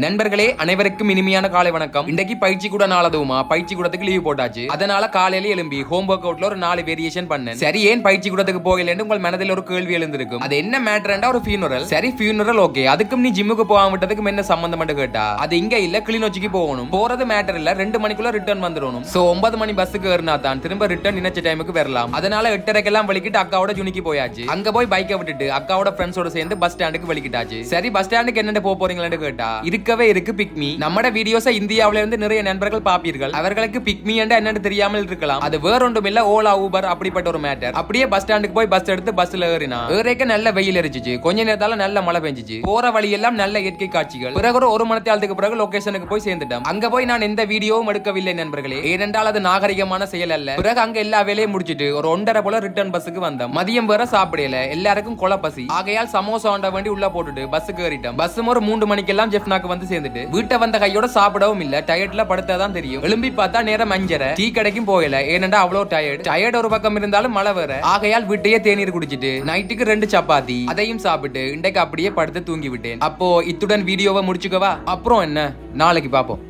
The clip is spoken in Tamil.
நண்பர்களே அனைவருக்கும் இனிமையான காலை வணக்கம். இன்றைக்கு பயிற்சி கூட நாளதுவுமா? பயிற்சி கூடத்துக்கு லீவ் போட்டாச்சு. அதனால காலையில எழும்பி ஹோம் ஒர்க் அவுட்ல ஒரு நாலு வேரியேஷன் பண்ணேன். சரி ஏன் பயிற்சி கூடத்துக்கு போகலன்னு உங்கள் மனதில் ஒரு கேள்வி எழுந்திருக்கும். அது என்ன மேட்டர்ண்டா ஒரு ஃபியூனரல் சரி ஃபியூனரல் ஓகே அதுக்கும் நீ ஜிம்முக்கு போக விட்டதுக்கும் என்ன சம்பந்தம் கேட்டா? அது இங்க இல்ல கிளிநொச்சிக்கு போகணும். போறது மேட்டர் இல்ல ரெண்டு மணிக்குள்ள ரிட்டர்ன் வந்துடணும். சோ ஒன்பது மணி பஸ்ஸுக்கு ஏறினா தான் திரும்ப ரிட்டர்ன் நினைச்ச டைமுக்கு வரலாம். அதனால எட்டரைக்கெல்லாம் வலிக்கிட்டு அக்காவோட ஜுனிக்கு போயாச்சு. அங்க போய் பைக்கை விட்டுட்டு அக்காவோட ஃப்ரெண்ட்ஸோட சேர்ந்து பஸ் ஸ்டாண்டுக்கு வலிக்கிட்டாச்சு. சரி பஸ் ஸ்டாண்டுக்கு என்னென்ன போறீங்களான்னு கேட்டா இருக்கவே இருக்கு பிக்மி நம்மட வீடியோஸை இந்தியாவில இருந்து நிறைய நண்பர்கள் பாப்பீர்கள். அவர்களுக்கு பிக்மி என்ற என்னன்னு தெரியாமல் இருக்கலாம். அது வேற ஒன்றும் இல்ல ஓலா ஊபர் அப்படிப்பட்ட ஒரு மேட்டர் அப்படியே பஸ் ஸ்டாண்டுக்கு போய் பஸ் எடுத்து பஸ்ல ஏறினா ஏறேக்க நல்ல வெயில் எரிச்சிச்சு கொஞ்ச நேரத்தால நல்ல மழை பெஞ்சிச்சு. போற வழியெல்லாம் நல்ல இயற்கை காட்சிகள். பிறகு ஒரு ஒரு மணி பிறகு லொகேஷனுக்கு போய் சேர்ந்துட்டோம். அங்க போய் நான் எந்த வீடியோவும் எடுக்கவில்லை நண்பர்களே. ஏனென்றால் அது நாகரிகமான செயல் அல்ல. பிறகு அங்க எல்லா வேலையும் முடிச்சிட்டு ஒரு ஒன்றரை போல ரிட்டர்ன் பஸ்ஸுக்கு வந்தோம். மதியம் வேற சாப்பிடல. எல்லாருக்கும் கொலை பசி ஆகையால் சமோசா வேண்டி உள்ள போட்டுட்டு பஸ்ஸுக்கு ஏறிட்டோம். பஸ்ஸும் ஒரு மூன்று மணிக்கெல்லாம் ஜெஃப்னாக்கு வந்து சேர்ந்துட்டு வீட்டை வந்த கையோட சாப்பிடவும் இல்ல டயர்ட்ல படுத்தாதான் தெரியும். எழும்பி பார்த்தா நேரம் அஞ்சரை. டீ கடைக்கும் போகல ஏனண்டா அவ்வளவு டயர்ட் டயர்ட் ஒரு பக்கம் இருந்தாலும் மழை வர ஆகையால் வீட்டையே தேநீர் குடிச்சிட்டு நைட்டுக்கு ரெண்டு சப்பாத்தி அதையும் சாப்பிட்டு இன்றைக்கு அப்படியே படுத்து தூங்கி விட்டேன் அப்போ இத்துடன் வீடியோவை முடிச்சுக்கவா? அப்புறம் என்ன? நாளைக்கு பாப்போம்